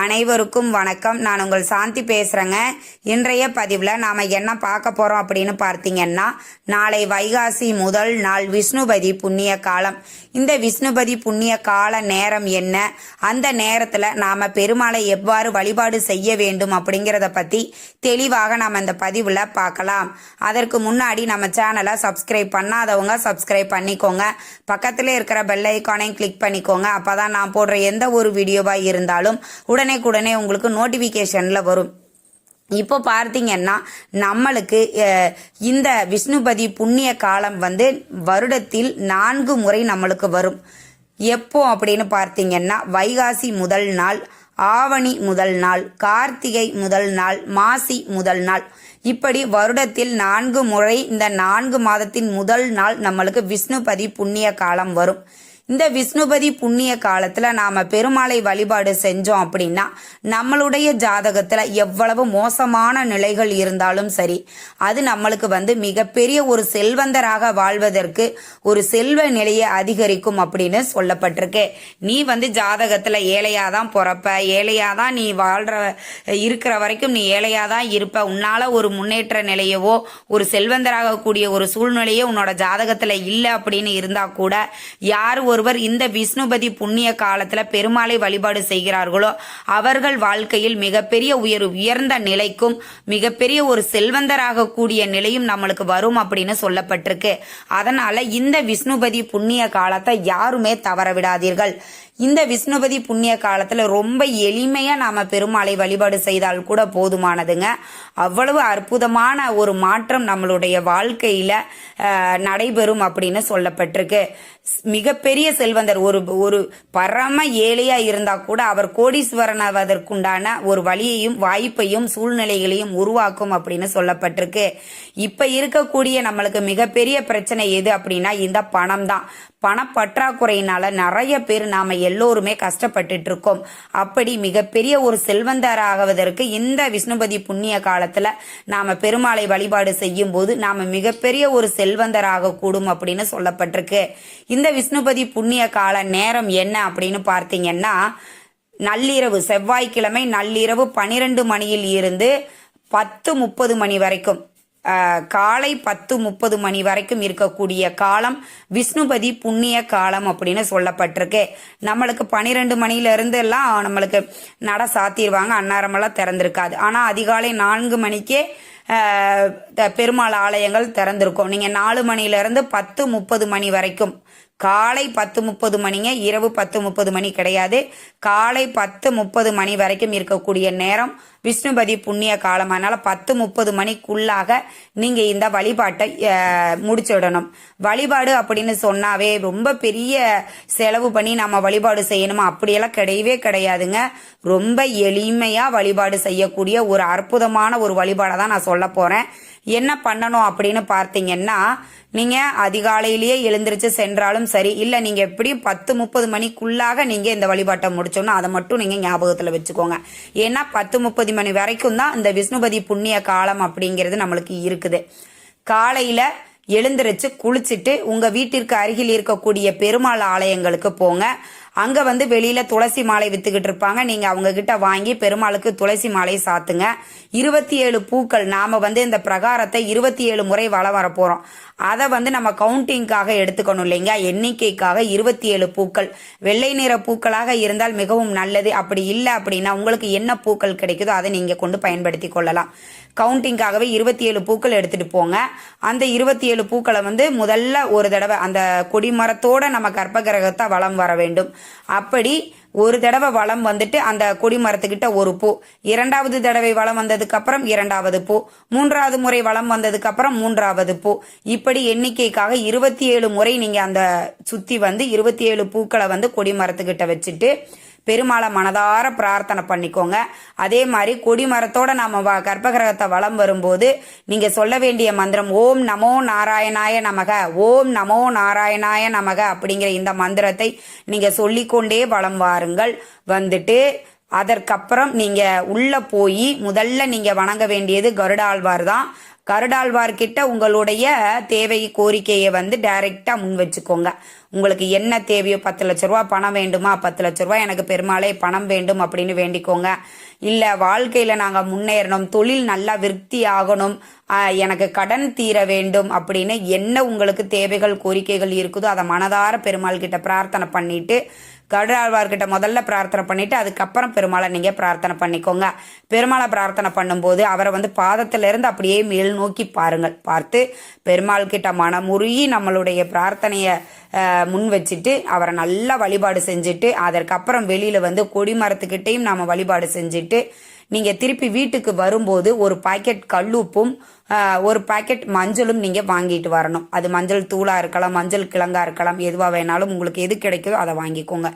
அனைவருக்கும் வணக்கம். நான் உங்கள் சாந்தி பேசுகிறேங்க இன்றைய பதிவில் நாம் என்ன பார்க்க போகிறோம் அப்படின்னு பார்த்தீங்கன்னா நாளை வைகாசி முதல் நாள் விஷ்ணுபதி புண்ணிய காலம். இந்த விஷ்ணுபதி புண்ணிய கால நேரம் என்ன? அந்த நேரத்தில் நாம் பெருமாளை எவ்வாறு வழிபாடு செய்ய வேண்டும் அப்படிங்கிறத பற்றி தெளிவாக நாம் இந்த பதிவில் பார்க்கலாம். அதற்கு முன்னாடி நம்ம சேனலை சப்ஸ்கிரைப் பண்ணாதவங்க சப்ஸ்கிரைப் பண்ணிக்கோங்க. பக்கத்தில் இருக்கிற பெல் ஐக்கானையும் கிளிக் பண்ணிக்கோங்க. அப்பதான் நான் போடுற எந்த ஒரு வீடியோவாக இருந்தாலும் உடனே உடனே உடனே உங்களுக்கு நோட்டிஃபிகேஷனில் வரும். இப்போ பார்த்தீங்கன்னா நம்மளுக்கு இந்த விஷ்ணுபதி புண்ணிய காலம் வந்து வருடத்தில் நான்கு முறை நம்மளுக்கு வரும். எப்போ அப்படின்னு பார்த்தீங்கன்னா வைகாசி முதல் நாள் ஆவணி முதல் நாள் கார்த்திகை முதல் நாள் மாசி முதல் நாள். இப்படி வருடத்தில் நான்கு முறை இந்த நான்கு மாதத்தின் முதல் நாள் நம்மளுக்கு விஷ்ணுபதி புண்ணிய காலம் வரும். இந்த விஷ்ணுபதி புண்ணிய காலத்துல நாம பெருமாளை வழிபாடு செஞ்சோம் அப்படின்னா நம்மளுடைய ஜாதகத்துல எவ்வளவு மோசமான நிலைகள் இருந்தாலும் சரி அது நம்மளுக்கு வந்து மிகப்பெரிய ஒரு செல்வந்தராக வாழ்வதற்கு ஒரு செல்வ நிலையை அதிகரிக்கும் அப்படின்னு சொல்லப்பட்டிருக்கு. நீ வந்து ஜாதகத்துல ஏழையாதான் பிறப்ப ஏழையாதான் நீ வாழ்ற இருக்கிற வரைக்கும் நீ ஏழையாதான் இருப்ப. உன்னால ஒரு முன்னேற்ற நிலையவோ ஒரு செல்வந்தராக கூடிய ஒரு சூழ்நிலையோ உன்னோட ஜாதகத்துல இல்லை அப்படின்னு இருந்தா கூட யார் ஒருவர் இந்த விஷ்ணுபதி புண்ணிய காலத்துல பெருமாளை வழிபாடு செய்கிறார்களோ அவர்கள் வாழ்க்கையில் மிகப்பெரிய உயர் உயர்ந்த நிலைக்கும் மிகப்பெரிய ஒரு செல்வந்தராக கூடிய நிலையும் நம்மளுக்கு வரும் அப்படின்னு சொல்லப்பட்டிருக்கு. அதனால இந்த விஷ்ணுபதி புண்ணிய காலத்தை யாருமே தவற விடாதீர்கள். இந்த விஷ்ணுபதி புண்ணிய காலத்துல ரொம்ப எளிமையா நாம பெருமாளை வழிபாடு செய்தால் கூட போதுமானதுங்க. அவ்வளவு அற்புதமான ஒரு மாற்றம் நம்மளுடைய வாழ்க்கையில நடைபெறும் அப்படின்னு சொல்லப்பட்டிருக்கு. மிகப்பெரிய செல்வந்தர் ஒரு ஒரு பரம ஏழையா இருந்தா கூட அவர் கோடீஸ்வரனாவதற்குண்டான ஒரு வழியையும் வாய்ப்பையும் சூழ்நிலைகளையும் உருவாக்கும் அப்படின்னு சொல்லப்பட்டிருக்கு. இப்ப இருக்கக்கூடிய நம்மளுக்கு மிகப்பெரிய பிரச்சனை எது அப்படின்னா இந்த பணம் தான் பணப்பற்றாக்குறையினால நிறைய பேர் நாம எல்லோருமே கஷ்டப்பட்டுட்டு இருக்கோம் அப்படி மிகப்பெரிய ஒரு செல்வந்தராகுவதற்கு இந்த விஷ்ணுபதி புண்ணிய காலத்துல நாம பெருமாளை வழிபாடு செய்யும் போது நாம மிகப்பெரிய ஒரு செல்வந்தராக கூடும் அப்படின்னு சொல்லப்பட்டிருக்கு. இந்த விஷ்ணுபதி புண்ணிய கால நேரம் என்ன அப்படின்னு பார்த்தீங்கன்னா நள்ளிரவு செவ்வாய்க்கிழமை நள்ளிரவு பனிரெண்டு மணியில் இருந்து பத்து முப்பது மணி வரைக்கும். காலை பத்து முப்பது மணி வரைக்கும் இருக்கக்கூடிய காலம் விஷ்ணுபதி புண்ணிய காலம் அப்படின்னு சொல்லப்பட்டிருக்கு. நம்மளுக்கு பனிரெண்டு மணிலேருந்து எல்லாம் நம்மளுக்கு நட சாத்திடுவாங்க அன்னாரமெல்லாம் திறந்திருக்காது. ஆனால் அதிகாலை நான்கு மணிக்கே த- பெருமாள் ஆலயங்கள் திறந்திருக்கும். நீங்கள் நாலு மணிலேருந்து பத்து முப்பது மணி வரைக்கும் காலை பத்து முப்பது மணிங்க இரவு பத்து முப்பது மணி கிடையாது. காலை பத்து முப்பது மணி வரைக்கும் இருக்கக்கூடிய நேரம் விஷ்ணுபதி புண்ணிய காலம். அதனால் பத்து முப்பது மணிக்குள்ளாக நீங்கள் இந்த வழிபாட்டை அஹ், முடிச்சிடணும். வழிபாடு அப்படின்னு சொன்னாவே ரொம்ப பெரிய செலவு பண்ணி நம்ம வழிபாடு செய்யணுமா? அப்படியெல்லாம் கிடையவே கிடையாதுங்க. ரொம்ப எளிமையாக வழிபாடு செய்யக்கூடிய ஒரு அற்புதமான ஒரு வழிபாடை தான் நான் சொல்ல போகிறேன் என்ன பண்ணணும் அப்படின்னு பார்த்தீங்கன்னா நீங்கள் அதிகாலையிலேயே எழுந்திரிச்சு சென்றாலும் சரி இல்லை நீங்கள் எப்படியும் பத்து முப்பது மணிக்குள்ளாக நீங்கள் இந்த வழிபாட்டை முடிச்சோன்னா அதை மட்டும் நீங்கள் ஞாபகத்தில் வச்சுக்கோங்க. ஏன்னா பத்து முப்பது மணி வரைக்கும் தான் இந்த விஷ்ணுபதி புண்ணிய காலம் அப்படிங்கிறது நம்மளுக்கு இருக்குது. காலையில் எழுந்திரிச்சு குளிச்சுட்டு உங்கள் வீட்டிற்கு அருகில் இருக்கக்கூடிய பெருமாள் ஆலயங்களுக்கு போங்க. அங்க வந்து வெளியில துளசி மாலை வித்துக்கிட்டு இருப்பாங்க. நீங்க அவங்க கிட்ட வாங்கி பெருமாளுக்கு துளசி மாலையை சாத்துங்க. இருபத்தி ஏழு பூக்கள் நாம வந்து இந்த பிரகாரத்தை இருபத்தி ஏழு முறை வளம் வர போறோம். அதை வந்து நம்ம கவுண்டிங்காக எடுத்துக்கணும் இல்லைங்க. எண்ணிக்கைக்காக இருபத்தி ஏழு பூக்கள். வெள்ளை நிற பூக்களாக இருந்தால் மிகவும் நல்லது. அப்படி இல்லை அப்படின்னா உங்களுக்கு என்ன பூக்கள் கிடைக்குதோ அதை நீங்க கொண்டு பயன்படுத்தி கொள்ளலாம். கவுண்டிங்காகவே இருபத்தி ஏழு பூக்கள் எடுத்துட்டு போங்க. அந்த இருபத்தி ஏழு பூக்களை வந்து முதல்ல ஒரு தடவை அந்த கொடிமரத்தோட நம்ம கர்ப்ப கிரகத்தை வலம் வர வேண்டும். அப்படி ஒரு தடவை வளம் வந்துட்டு அந்த கொடிமரத்துக்கிட்ட ஒரு பூ. இரண்டாவது தடவை வளம் வந்ததுக்கு அப்புறம் இரண்டாவது பூ. மூன்றாவது முறை வளம் வந்ததுக்கு அப்புறம் மூன்றாவது பூ. இப்படி எண்ணிக்கைக்காக இருபத்தி ஏழு முறை நீங்க அந்த சுத்தி வந்து இருபத்தி ஏழு பூக்களை வந்து கொடிமரத்துக்கிட்ட வச்சுட்டு பெருமாளை மனதார பிரார்த்தனை பண்ணிக்கோங்க. அதே மாதிரி கொடிமரத்தோட நம்ம வ- கர்ப்பகிரகத்தை வலம் வரும்போது நீங்க சொல்ல வேண்டிய மந்திரம் ஓம் நமோ நாராயணாய நமக ஓம் நமோ நாராயணாய நமக அப்படிங்கிற இந்த மந்திரத்தை நீங்க சொல்லிக்கொண்டே வலம் வாருங்கள். வந்துட்டு அதற்கப்புறம் நீங்க உள்ள போய் முதல்ல நீங்க வணங்க வேண்டியது கருடாழ்வார் தான். கருடாழ்வார்கிட்ட உங்களுடைய தேவை கோரிக்கையை வந்து டைரக்டா முன் வச்சுக்கோங்க. உங்களுக்கு என்ன தேவையோ பத்து லட்ச ரூபா பணம் வேண்டுமா பத்து லட்ச ரூபா எனக்கு பெருமாளே பணம் வேண்டும் அப்படின்னு வேண்டிக்கோங்க. இல்லை வாழ்க்கையில் நாங்கள் முன்னேறணும் தொழில் நல்லா விருத்தி ஆகணும் எனக்கு கடன் தீர வேண்டும் அப்படின்னு என்ன உங்களுக்கு தேவைகள் கோரிக்கைகள் இருக்குதோ அதை மனதார பெருமாள் கிட்ட பிரார்த்தனை பண்ணிட்டு கருடாழ்வார்கிட்ட முதல்ல பிரார்த்தனை பண்ணிட்டு அதுக்கப்புறம் பெருமாளை நீங்க பிரார்த்தனை பண்ணிக்கோங்க. பெருமாளை பிரார்த்தனை பண்ணும்போது அவரை வந்து பாதத்திலிருந்து அப்படியே மேல் நோக்கி பாருங்கள். பார்த்து பெருமாள் கிட்ட மனமுருகி நம்மளுடைய பிரார்த்தனையை முன் வச்சுட்டு அவரை நல்லா வழிபாடு செஞ்சுட்டு அதற்கப்புறம் வெளியில வந்து கொடி மரத்துக்கிட்டையும் நாம வழிபாடு செஞ்சுட்டு நீங்க திருப்பி வீட்டுக்கு வரும்போது ஒரு பாக்கெட் கல்லுப்பும் ஒரு பாக்கெட் மஞ்சளும் நீங்க வாங்கிட்டு வரணும். அது மஞ்சள் தூளா இருக்கலாம் மஞ்சள் கிழங்கா இருக்கலாம் எதுவா வேணாலும் உங்களுக்கு எது கிடைக்குதோ அதை வாங்கிக்கோங்க.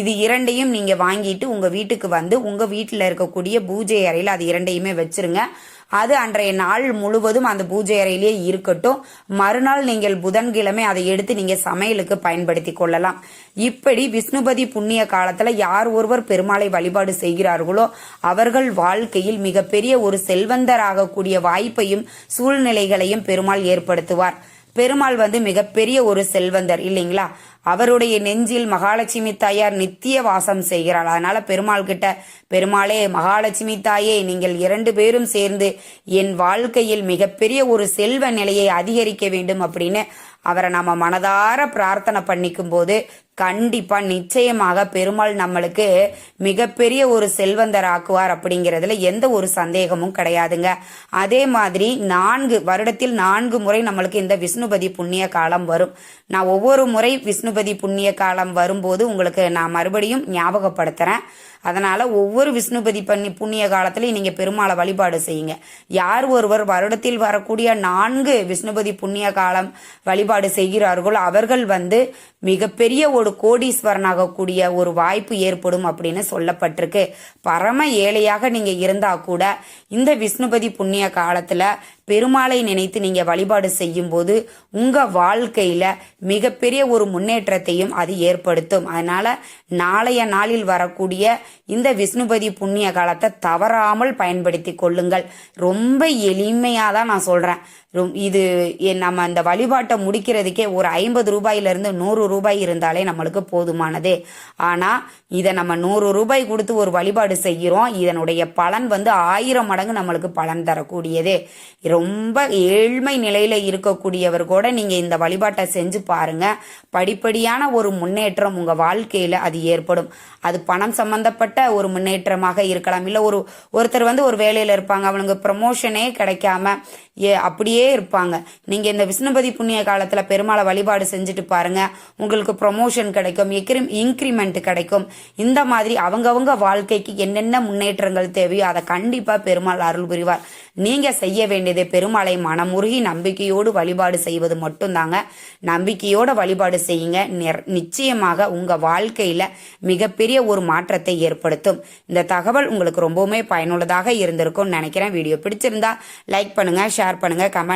இது இரண்டையும் நீங்க வாங்கிட்டு உங்க வீட்டுக்கு வந்து உங்க வீட்டில் இருக்கக்கூடிய பூஜை அறையில் அது இரண்டையுமே வச்சிருங்க. அது அன்றைய நாள் முழுவதும் அந்த பூஜை அறையிலேயே இருக்கட்டும். மறுநாள் நீங்கள் புதன்கிழமை அதை எடுத்து நீங்க சமையலுக்கு பயன்படுத்தி கொள்ளலாம். இப்படி விஷ்ணுபதி புண்ணிய காலத்துல யார் ஒருவர் பெருமாளை வழிபாடு செய்கிறார்களோ அவர்கள் வாழ்க்கையில் மிகப்பெரிய ஒரு செல்வந்தராகக்கூடிய வாய்ப்பையும் சூழ்நிலைகளையும் பெருமாள் ஏற்படுத்துவார். பெருமாள் வந்து மிகப்பெரிய ஒரு செல்வந்தர் இல்லைங்களா? அவருடைய நெஞ்சில் மகாலட்சுமி தாயார் நித்திய வாசம் செய்கிறாள். அதனால பெருமாள் கிட்ட பெருமாளே மகாலட்சுமி தாயே நீங்கள் இரண்டு பேரும் சேர்ந்து என் வாழ்க்கையில் மிகப்பெரிய ஒரு செல்வ நிலையை அதிகரிக்க வேண்டும் அப்படின்னு அவரை நம்ம மனதார பிரார்த்தனை பண்ணிக்கும் போது கண்டிப்பா நிச்சயமாக பெருமாள் நம்மளுக்கு மிகப்பெரிய ஒரு செல்வந்தர் ஆக்குவார் அப்படிங்கிறதுல எந்த ஒரு சந்தேகமும் கிடையாதுங்க. அதே மாதிரி நான்கு வருடத்தில் நான்கு முறை நம்மளுக்கு இந்த விஷ்ணுபதி புண்ணிய காலம் வரும். நான் ஒவ்வொரு முறை விஷ்ணு விஷ்ணுபதி புண்ணிய காலம் வரும்போது உங்களுக்கு நான் மறுபடியும் ஞாபகப்படுத்துறேன். அதனால் ஒவ்வொரு விஷ்ணுபதி பண்ணி புண்ணிய காலத்திலையும் நீங்கள் பெருமாளை வழிபாடு செய்யுங்க. யார் ஒருவர் வருடத்தில் வரக்கூடிய நான்கு விஷ்ணுபதி புண்ணிய காலம் வழிபாடு செய்கிறார்களோ அவர்கள் வந்து மிகப்பெரிய ஒரு கோடீஸ்வரனாகக்கூடிய ஒரு வாய்ப்பு ஏற்படும் அப்படின்னு சொல்லப்பட்டிருக்கு. பரம ஏழையாக நீங்கள் இருந்தால் கூட இந்த விஷ்ணுபதி புண்ணிய காலத்தில் பெருமாளை நினைத்து நீங்கள் வழிபாடு செய்யும் போது வாழ்க்கையில் மிகப்பெரிய ஒரு முன்னேற்றத்தையும் அது ஏற்படுத்தும். அதனால் நாளைய நாளில் வரக்கூடிய இந்த விஷ்ணுபதி புண்ணிய காலத்தை தவறாமல் பயன்படுத்தி கொள்ளுங்கள். ரொம்ப எளிமையாக தான் நான் சொல்றேன். இது எ- நம்ம அந்த வழிபாட்டை முடிக்கிறதுக்கே ஒரு ஐம்பது ரூபாயிலிருந்து நூறு ரூபாய் இருந்தாலே நம்மளுக்கு போதுமானது. ஆனால் இதை நம்ம நூறு ரூபாய் கொடுத்து ஒரு வழிபாடு செய்கிறோம் இதனுடைய பலன் வந்து ஆயிரம் மடங்கு நம்மளுக்கு பலன் தரக்கூடியது. ரொம்ப ஏழ்மை நிலையில் இருக்கக்கூடியவர் கூட நீங்கள் இந்த வழிபாட்டை செஞ்சு பாருங்க. படிப்படியான ஒரு முன்னேற்றம் உங்கள் வாழ்க்கையில் அது ஏற்படும். அது பணம் சம்பந்தப்பட்ட ஒரு முன்னேற்றமாக இருக்கலாம். இல்லை ஒரு ஒருத்தர் வந்து ஒரு வேலையில் இருப்பாங்க அவனுக்கு ப்ரமோஷனே கிடைக்காம ஏ அப்படியே இருப்பாங்க. நீங்க இந்த விஷ்ணுபதி புண்ணிய காலத்துல பெருமாளை வழிபாடு செஞ்சுட்டு பாருங்க. உங்களுக்கு ப்ரொமோஷன் கிடைக்கும் இன்க்ரிமெண்ட் கிடைக்கும். இந்த மாதிரி அவங்கவுங்க வாழ்க்கைக்கு என்னென்ன முன்னேற்றங்கள் தேவையோ அதை கண்டிப்பா பெருமாள் அருள் புரிவார். நீங்க செய்ய வேண்டியது பெருமாளை மனமுருகி நம்பிக்கையோடு வழிபாடு செய்வது மட்டும்தாங்க. நம்பிக்கையோட வழிபாடு செய்யுங்க. நிச்சயமாக உங்க வாழ்க்கையில மிகப்பெரிய ஒரு மாற்றத்தை ஏற்படுத்தும். இந்த தகவல் உங்களுக்கு ரொம்பவுமே பயனுள்ளதாக இருந்திருக்கும்னு நினைக்கிறேன். வீடியோ பிடிச்சிருந்தா லைக் பண்ணுங்க ஷேர் பண்ணுங்க கமெண்ட்